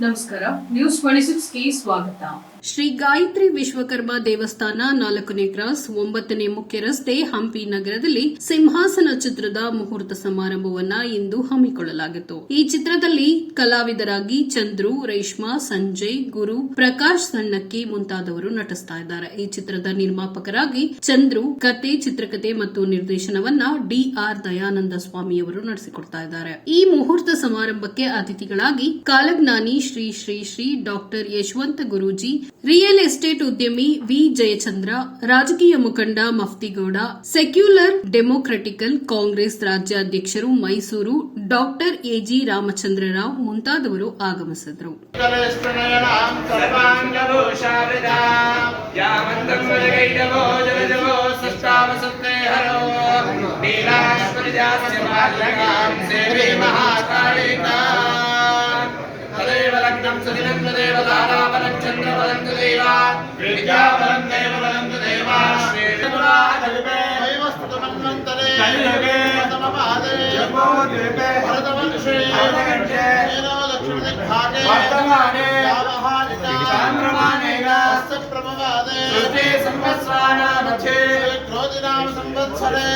ನಮಸ್ಕಾರ. News twenty ಸಿಕ್ಸ್ಗೆ ಸ್ವಾಗತ. ಶ್ರೀ ಗಾಯತ್ರಿ ವಿಶ್ವಕರ್ಮ ದೇವಸ್ಥಾನ ನಾಲ್ಕನೇ ಕ್ರಾಸ್ ಒಂಬತ್ತನೇ ಮುಖ್ಯ ರಸ್ತೆ ಹಂಪಿ ನಗರದಲ್ಲಿ ಸಿಂಹಾಸನ ಚಿತ್ರದ ಮುಹೂರ್ತ ಸಮಾರಂಭವನ್ನ ಇಂದು ಹಮ್ಮಿಕೊಳ್ಳಲಾಗಿತ್ತು. ಈ ಚಿತ್ರದಲ್ಲಿ ಕಲಾವಿದರಾಗಿ ಚಂದ್ರು, ರೇಷ್ಮಾ, ಸಂಜಯ್, ಗುರು, ಪ್ರಕಾಶ್ ಸಣ್ಣಕ್ಕಿ ಮುಂತಾದವರು ನಟಿಸ್ತಾ ಇದ್ದಾರೆ. ಈ ಚಿತ್ರದ ನಿರ್ಮಾಪಕರಾಗಿ ಚಂದ್ರು ಕತೆ, ಚಿತ್ರಕತೆ ಮತ್ತು ನಿರ್ದೇಶನವನ್ನ ಡಿಆರ್ ದಯಾನಂದ ಸ್ವಾಮಿಯವರು ನಡೆಸಿಕೊಡ್ತಾ ಇದ್ದಾರೆ. ಈ ಮುಹೂರ್ತ ಸಮಾರಂಭಕ್ಕೆ ಅತಿಥಿಗಳಾಗಿ ಕಾಲಜ್ಞಾನಿ Shri Shri Shri doctor Yashwant Guruji real estate ಉದ್ಯಮಿ ವಿ ಜಯಚಂದ್ರ ರಾಜಕೀಯ ಮುಖಂಡ ಮಫ್ತಿಗೌಡ ಸೆಕ್ಯುಲರ್ ಡೆಮೊಕ್ರೆಟಿಕಲ್ ಕಾಂಗ್ರೆಸ್ ರಾಜ್ಯಾಧ್ಯಕ್ಷರು ಮೈಸೂರು ಡಾಕ್ಟರ್ ಎಜಿ ರಾಮಚಂದ್ರ ರಾವ್ ಮುಂತಾದವರು ಆಗಮಿಸಿದರು कलस्त्रणयनां सर्वाङ्गभूषावृता यावन्तं वरगैडवो जलजवो सष्टावसत्ते हरो नीलास्परिजास्य माल्यकां सेवे महाकालिका రత్నం సుదినందు దేవ దారావరం చంద్ర వలందు దేవ విద్యావరం దేవ వలందు దేవ సంవత్సరే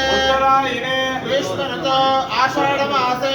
ఆషాఢమాసే.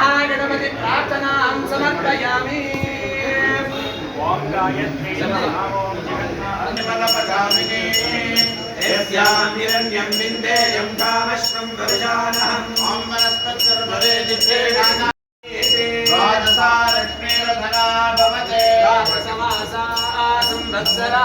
మహాగణపతి ప్రార్థనాం సమర్పయామి ఓం గాయత్రీ ఓం జగన్నాథపదామిని తేస్యాం హిరణ్యం విందేయం కామశ్వం వరజానహం ఓం వనస్పత్సర్వరే జితే గానా రాజసా లక్ష్మీరధనా భవతే సంవత్సరా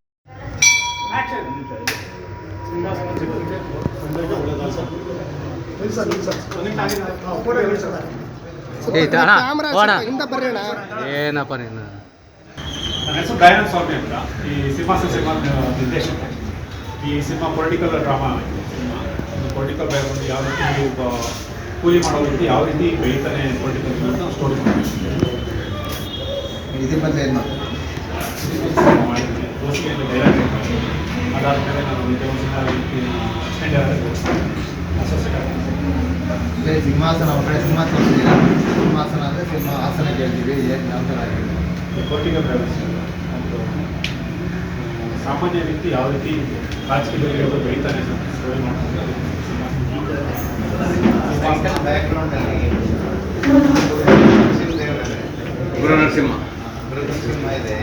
ಏನಪ್ಪ ನೀನು? ನನ್ನ ಹೆಸರು ದಯಾನಂದ ಸ್ವಾಮಿ ಅಂತ. ಈ ಸಿಂಹಾಸನ ಸಿನಿಮಾ ನಿರ್ದೇಶಕ. ಈ cinema political drama cinema political background ಯಾವ ರೀತಿ ಒಬ್ಬ ಕೂಲಿ ಮಾಡೋ ರೀತಿ ಯಾವ ರೀತಿ ಬೆಳೀತಾನೆ ಪೊಲಿಟಿಕಲ್ ಅಂತ ಸ್ಟೋರಿ ಇದ್ರ ಬಗ್ಗೆ ಏನು ಮಾಡಿದ್ದೀನಿ ದೋಸ್ತಿಗೆ ಡೈರೆಕ್ಟ್ ಅದಾದಮೇಲೆ ನಾನು ಇದೇ ಸಿಂಹಾಸನ ಅವ್ರ ಕಡೆ ಸಿಂಹ ತೋರಿಸಿದ್ದೀರಾ ಸಿಂಹಾಸನ ಅಂದರೆ ಸಿಂಹ ಆಸನ ಕೇಳ್ತೀವಿ ಏನು ಯಾವ ಥರ ಆಗಿದೆ? ಕೋಟಿಗೆ ಒಂದು ಸಾಮಾನ್ಯ ವ್ಯಕ್ತಿ ಯಾವ ರೀತಿ ರಾಜಕೀಯದಲ್ಲಿ ಬೆಳೀತಾನೆ ಬೆಳೀತಾನೆ ಅಂತ ಸ್ಟೋರಿ ಮಾಡ್ಕೊಂಡು ಬ್ಯಾಕ್ಗ್ರೌಂಡಲ್ಲಿ ಗುರು ನರಸಿಂಹ ಸಿಂಹ ಇದೆ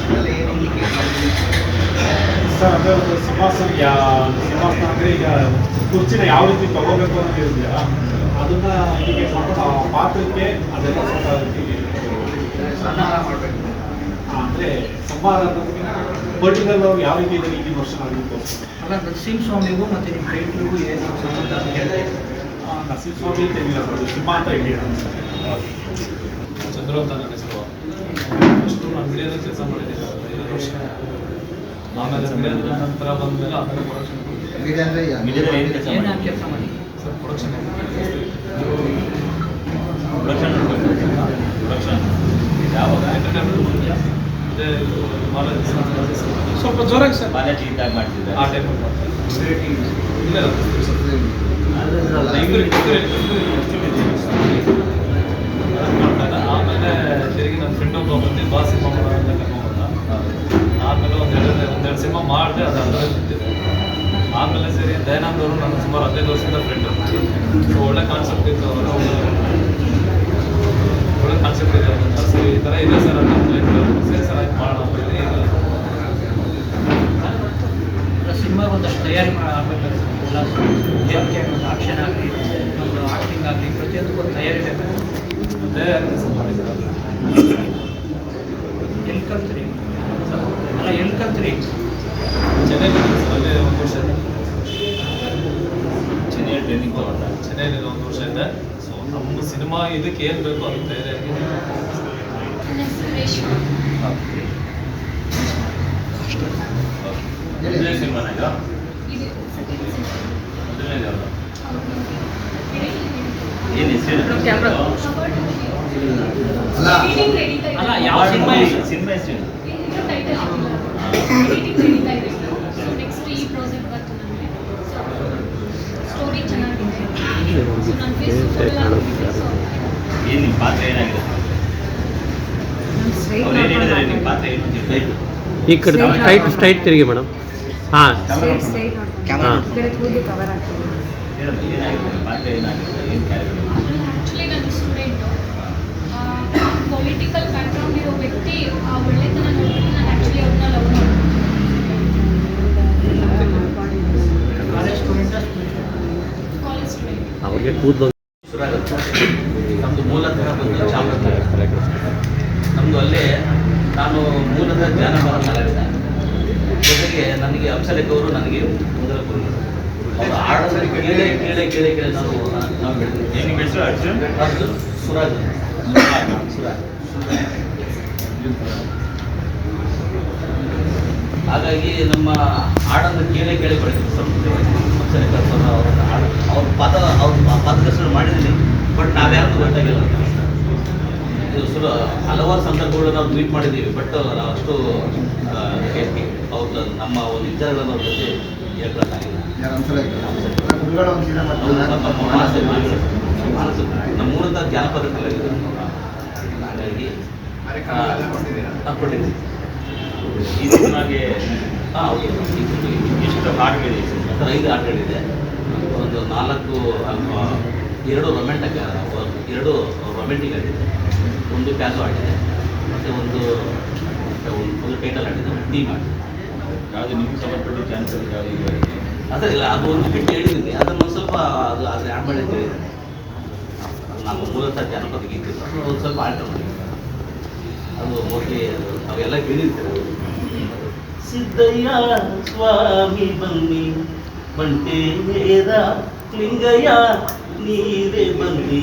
ಅದರಲ್ಲಿ ಏನು ಸರ್ ಅಂದರೆ ಒಂದು ಸಿಂಹಾಸನ ಯಾ ಸಿಂಹಾಸನ ಅಂದರೆ ಈಗ ಕುರ್ಚಿನ ಯಾವ ರೀತಿ ತಗೋಬೇಕು ಅಂತ ಹೇಳಿದ್ಯಾ ಅದನ್ನ ಹೀಗೆ ಮಾಡ್ಕೊಂಡು ಆ ಪಾತ್ರಕ್ಕೆ ಅದೆಲ್ಲ ಸ್ವಲ್ಪ ಅಂದ್ರೆ ಸಂಹಾರ ಮಾಡಬೇಕು. ಅಂದರೆ ಸಂಹಾರ ಅನ್ನೋದಕ್ಕಿಂತ ಪರ್ಟಿಕಲ್ ಯಾವ ರೀತಿ ಇದೆ ಈ ವರ್ಷ ಆಗಬೇಕು ಅಲ್ಲ ನರಸಿಂಹಸ್ವಾಮಿಗೂ ಮತ್ತೆ ನಿಮ್ಮ ಟೈಟ್ಲಿಗೂ ಏನು ಸಂಬಂಧ ಅಂತ ಹೇಳಿದ್ರೆ ನರಸಿಂಹಸ್ವಾಮಿ ಅಂತ ಹೇಳಿಲ್ಲ ಸರ್ ಅದು ಸಿಂಹ ಅಂತ ಹೇಳಿ ಚಂದ್ರು ಅಂತ ನನ್ನ ಹೆಸರು. ಅಷ್ಟು ನಾನು ಮೀಡಿಯಾದಲ್ಲಿ ಕೆಲಸ ಮಾಡಿದ್ದೀನಿ. ಐದು ವರ್ಷ ಆಮೇಲೆ ಅದರ ನಂತರ ಬಂದಮೇಲೆ ಆಮೇಲೆ ಸ್ವಲ್ಪ ಜೋರಾಗಿ ಸರ್ ಬಾಲಾಜಿ ಇದ್ದಾಗ ಮಾಡ್ತಿದ್ದೆ ಆ ಟೈಮ್ ಇಲ್ಲ ಆಮೇಲೆ ತಿರುಗಿ ನನ್ನ ಫ್ರೆಂಡ್ ಒಬ್ಬ ಬಂದು ಬಾ ಸಿನಿಮಾ ಮಾಡೋಣ ಅಂತ ಕರ್ಕೊಂಡ್ಬಂದ ಆಮೇಲೆ ಒಂದೆರಡು ಒಂದೆರಡು ಸಿನಿಮಾ ಮಾಡಿದೆ ಅದು ಅದರಲ್ಲಿ ಆಮೇಲೆ ಸರಿ ದಯಾನಂದ ಅವರು ನನ್ನ ಸುಮಾರು ಹದಿನೈದು ವರ್ಷದಿಂದ ಫ್ರೆಂಡ್ ಸೊ ಒಳ್ಳೆ ಕಾನ್ಸೆಪ್ಟ್ ಇತ್ತು. ಅವರು ಒಳ್ಳೆ ಕಾನ್ಸೆಪ್ಟ್ ಇತ್ತು ಅಂತ ಸರಿ ಈ ಥರ ಇದೆ ಸರ್ ಅಂತ. ಸರಿ ಸರ್ ಆಯ್ತು ಮಾಡೋಣ ಸಿನಿಮಾಗೆ ಒಂದಷ್ಟು ತಯಾರಿ ಒಂದು ಆಕ್ಷನ್ ಆಗಲಿ ಒಂದು ಆಕ್ಟಿಂಗ್ ಆಗಲಿ ಪ್ರತಿಯೊಂದಕ್ಕೂ ಒಂದು ತಯಾರಿ ಬೇಕಾಗುತ್ತೆ ತಯಾರಿ ಕೆಲಸ ಮಾಡಿದ್ದಾರೆ ಎಲ್ಲಿ ಕಲ್ತ್ರಿ ಅಲ್ಲ ಎಲ್ಲಿ ಕಲ್ತ್ರಿ ಚೆನ್ನೈಲಿ ಸರ್ ಅಲ್ಲೇ ಒಂದು ವರ್ಷ ಇದೆ ಚೆನ್ನೈ ಟ್ರೈನಿಂಗ್ ಚೆನ್ನೈಲಿ ಒಂದು ವರ್ಷ ಇದೆ ಸೊ ನಮ್ಮ ಸಿನಿಮಾ ಇದಕ್ಕೆ ಏನು ಬೇಕು ಅದು ತಯಾರಿಯಾಗಿ ಅಲ್ಲ ಅಲ್ಲ ಯಾವ ಸಿನಿಮಾ ಸಿನಿಮಾ ನೆಕ್ಸ್ಟ್ ಈ ಪ್ರಾಜೆಕ್ಟ್ ಬಂತು ನನಗೆ ಸ್ಟೋರಿ ಚೆನ್ನಾಗಿದೆ ಸೊ ನನ್ನ ಫೇಸ್ ಏನು ನಿಮ್ಮ ಪಾತ್ರ ಏನಾಗಿದೆ ಅವ್ರು ಏನು ಹೇಳಿದ್ದಾರೆ ನಿಮ್ಮ ಪಾತ್ರ ಏನು ಅಂತ ಹೇಳಿ ಈ ಕಡೆ ಸ್ಟ್ರೈಟ್ ಸ್ಟ್ರೈಟ್ ತಿರುಗಿ ಮೇಡಮ್ ಹಾಂ ಹಾಂ ಹೇಳಮ್ಮ ಏನಾಗಿದೆ ನಿಮ್ಮ ಪಾತ್ರ ಏನಾಗಿದೆ ಏನು ಕ್ಯಾರೆಕ್ಟರ್ ಆ್ಯಕ್ಚುಲಿ ನನ್ನ ಸ್ಟೂಡೆಂಟು ಪೊಲಿಟಿಕಲ್ ಬ್ಯಾಕ್ಗ್ರೌಂಡ್ ಇರೋ ವ್ಯಕ್ತಿ ಆ ಒಳ್ಳೆತನ ನೋಡ್ಬಿಟ್ಟು ನಾನು ಆ್ಯಕ್ಚುಲಿ ಅವ್ರನ್ನ love college student college student ಅವ್ರಿಗೆ ಕೂದಲು ಶುರುವಾಗುತ್ತೆ ನಮ್ಮದು ಮೂಲತಃ ಬಂದು ಚಾಮರಾಜನಗರ ನಮ್ಮದು ಅಲ್ಲೇ ನಾನು ಮೂಲತಃ ಜಾನಪದ ಜೊತೆಗೆ ನನಗೆ ಅಂಶಲೇಖ ಅವರು ನನಗೆ ಮೊದಲ ಗುರು ಅವರು ಆಡೋದ್ರೆ ಕೇಳೇ ಕೇಳೇ ಕೇಳೇ ಕೇಳಿ ನಾನು ನಾವು ಬೆಳೆದಿದ್ದೀವಿ ಅರ್ಜುನ್? ಅರ್ಜುನ್. ಸುರಾಜ್. ಸುರಾಜ್. ಹಾಗಾಗಿ ನಮ್ಮ ಹಾಡನ್ನು ಕೇಳಿ ಕೇಳಿ ಬೆಳೆದಿದ್ದು ಸಂಸ್ಕೃತಿ ಅವ್ರ ಹಾಡು ಅವ್ರ ಪದ ಅವ್ರ ಪದಕರ್ಷಣೆ ಮಾಡಿದ್ದೀನಿ ಬಟ್ ನಾವ್ಯಾರು ಗೊತ್ತಾಗಿಲ್ಲ ಸುರ ಹಲವಾರು ಸಂದರ್ಭಗಳು ನಾವು ಟ್ವೀಟ್ ಮಾಡಿದ್ದೀವಿ ಬಟ್ ನಾವು ಅಷ್ಟು ಅವ್ರ ನಮ್ಮ ಒಂದು ವಿಚಾರಗಳನ್ನು ಅವ್ರ ಜೊತೆ ನಮ್ಮ ಮೂಲತಃ ಜಾನಪದ ಕಲಾವಿದರು ಹಾಗಾಗಿ ಈ ಸಿನಿಮಾಗೆ ಹಾಂ ಎಷ್ಟು ಹಾಡುಗಳಿದೆ ಸರ್. ಐದು ಆಟಗಳಿದೆ ಒಂದು ನಾಲ್ಕು ಅಲ್ವಾ, ಎರಡು ರೊಮ್ಯಾಂಟಿಕ್ ಎರಡು ರೊಮ್ಯಾಂಟಿಕ್ ಆಗಿದೆ. ಒಂದು ಪ್ಯಾಸೋ ಆಗಿದೆ. ಮತ್ತೆ ಒಂದು ಒಂದು ಒಂದು ಟೈಟಲ್ ಆಗಿದೆ. ಒಂದು ಟೀಮ್ ಆಗಿದೆ. ಯಾವುದು ನಿಮ್ಗೆ ಸಂಬಂಧಪಟ್ಟ ಅದೇ ಇಲ್ಲ ಅದು ಒಂದು ಬಿಟ್ಟು ಹೇಳಿದ್ದೀನಿ. ಅದನ್ನು ಒಂದು ಸ್ವಲ್ಪ ಅದು ಆದರೆ ಆ್ಯಡ್ ಮಾಡಿ ನಮ್ಮ ಮೂಲತಃ ಜಾನಪದ ಗೀತೆ ಒಂದು ಸ್ವಲ್ಪ ಆಲ್ಟರ್ ಅದು ಮೋಸ್ಟ್ಲಿ ಅವೆಲ್ಲ ಕೇಳಿರ್ತಾರೆ. ಸಿದ್ದಯ್ಯ ಸ್ವಾಮಿ ಬನ್ನಿ ಬಂಟೆ ಲಿಂಗಯ್ಯ ನೀರೇ ಬನ್ನಿ.